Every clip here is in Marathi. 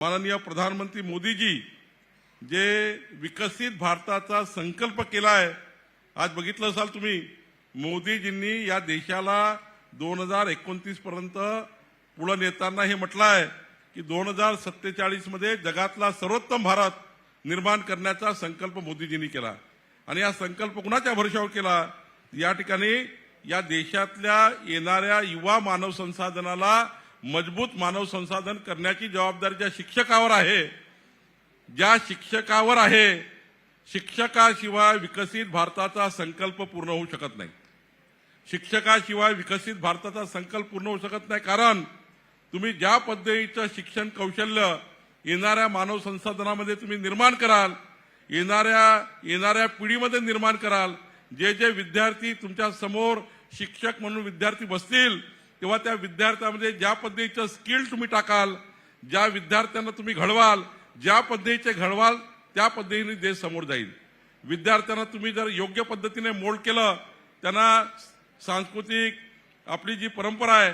माननीय प्रधानमंत्री मोदीजी जे विकसित भारताचा संकल्प केला आहे आज बघितलं असाल तुम्ही मोदीजींनी या देशाला दोन हजार एकोणतीस पर्यंत पुढे नेताना हे म्हटलं आहे की दोन हजार सत्तेचाळीसमध्ये जगातला सर्वोत्तम भारत निर्माण करण्याचा संकल्प मोदीजींनी केला. आणि हा संकल्प कुणाच्या भरोशावर केला? या ठिकाणी या देशातल्या येणाऱ्या युवा मानव संसाधनाला मजबूत मानव संसाधन करण्याची जबाबदारी ज्या शिक्षकावर आहे ज्या शिक्षकावर आहे शिक्षकाशिवाय विकसित भारताचा संकल्प पूर्ण होऊ शकत नाही. शिक्षकाशिवाय विकसित भारताचा संकल्प पूर्ण होऊ शकत नाही कारण तुम्ही ज्या पद्धतीचं शिक्षण कौशल्य येणाऱ्या मानव संसाधनामध्ये तुम्ही निर्माण कराल येणाऱ्या येणाऱ्या पिढीमध्ये निर्माण कराल जे जे विद्यार्थी तुमच्यासमोर शिक्षक म्हणून विद्यार्थी बसतील तेव्हा त्या विद्यार्थ्यामध्ये ज्या पद्धतीचं स्किल तुम्ही टाकाल ज्या विद्यार्थ्यांना तुम्ही घडवाल ज्या पद्धतीचे घडवाल त्या पद्धतीने देश समोर जाईल. विद्यार्थ्यांना तुम्ही जर योग्य पद्धतीने मोल्ड केलं त्यांना सांस्कृतिक आपली जी परंपरा आहे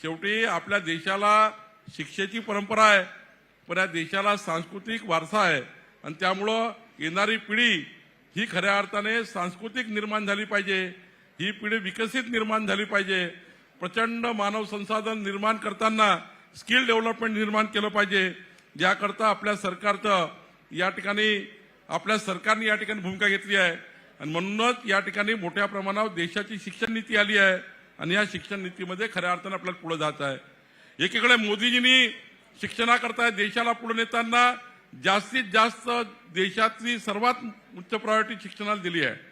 शेवटी आपल्या देशाला शिक्षेची परंपरा आहे पण या देशाला सांस्कृतिक वारसा आहे आणि त्यामुळं येणारी पिढी ही खऱ्या अर्थाने सांस्कृतिक निर्माण झाली पाहिजे ही पिढी विकसित निर्माण झाली पाहिजे प्रचंड मानव संसाधन निर्माण करताना स्किल डेव्हलपमेंट निर्माण केलं पाहिजे याकरता आपल्या सरकारचं या ठिकाणी आपल्या सरकारने या ठिकाणी भूमिका घेतली आहे. आणि म्हणूनच या ठिकाणी मोठ्या प्रमाणावर देशाची शिक्षण नीती आली आहे आणि या शिक्षण नीतीमध्ये खऱ्या अर्थाने आपल्याला पुढे जात आहे. एकीकडे मोदीजींनी शिक्षणाकरता देशाला पुढे नेताना जास्तीत जास्त देशातली सर्वात उच्च प्रायोरिटी शिक्षणाला दिली आहे.